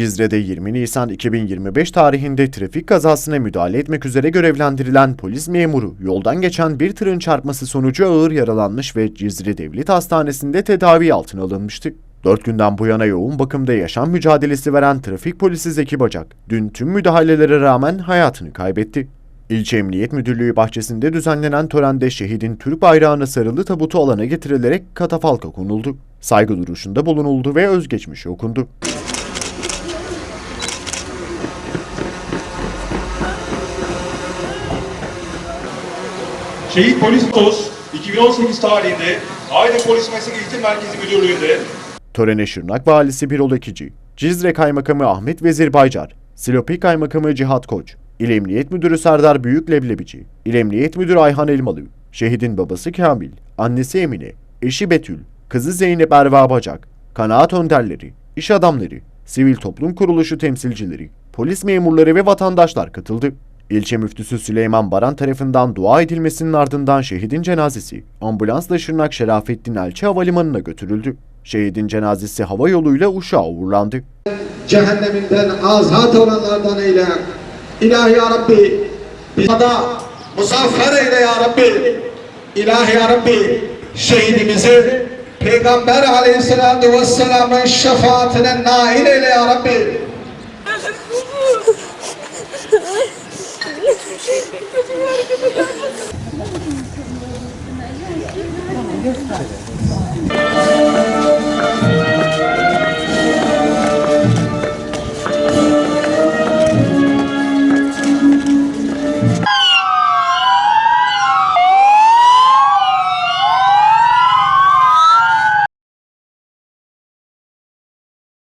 Cizre'de 20 Nisan 2025 tarihinde trafik kazasına müdahale etmek üzere görevlendirilen polis memuru yoldan geçen bir tırın çarpması sonucu ağır yaralanmış ve Cizre Devlet Hastanesi'nde tedavi altına alınmıştı. 4 günden bu yana yoğun bakımda yaşam mücadelesi veren trafik polisi Zeki Bacak, dün tüm müdahalelere rağmen hayatını kaybetti. İlçe Emniyet Müdürlüğü bahçesinde düzenlenen törende şehidin Türk bayrağına sarılı tabutu alana getirilerek katafalka konuldu. Saygı duruşunda bulunuldu ve özgeçmişi okundu. Şehit Polis Toz 2018 tarihinde Aydın Polis Meslek Eğitim Merkezi Müdürlüğü'nde Törene Şırnak Valisi Birol Ekici, Cizre Kaymakamı Ahmet Vezir Baycar, Silopi Kaymakamı Cihat Koç, İl Emniyet Müdürü Serdar Büyük Leblebici, İl Emniyet Müdürü Ayhan Elmalı, şehidin babası Kamil, annesi Emine, eşi Betül, kızı Zeynep Erva Bacak, kanaat önderleri, iş adamları, sivil toplum kuruluşu temsilcileri, polis memurları ve vatandaşlar katıldı. İlçe müftüsü Süleyman Baran tarafından dua edilmesinin ardından şehidin cenazesi ambulansla Şırnak Şerafettin Elçi Havalimanı'na götürüldü. Şehidin cenazesi hava yoluyla Uşak'a uğurlandı. cehenneminden azat olanlardan eyle. İlahi ya Rabbi bizi da muzaffer eyle ya Rabbi. İlahi ya Rabbi şehidimizi Peygamber aleyhissalatu vesselamın şefaatine nail eyle ya Rabbi. Kötü bir hareket ediyorsun.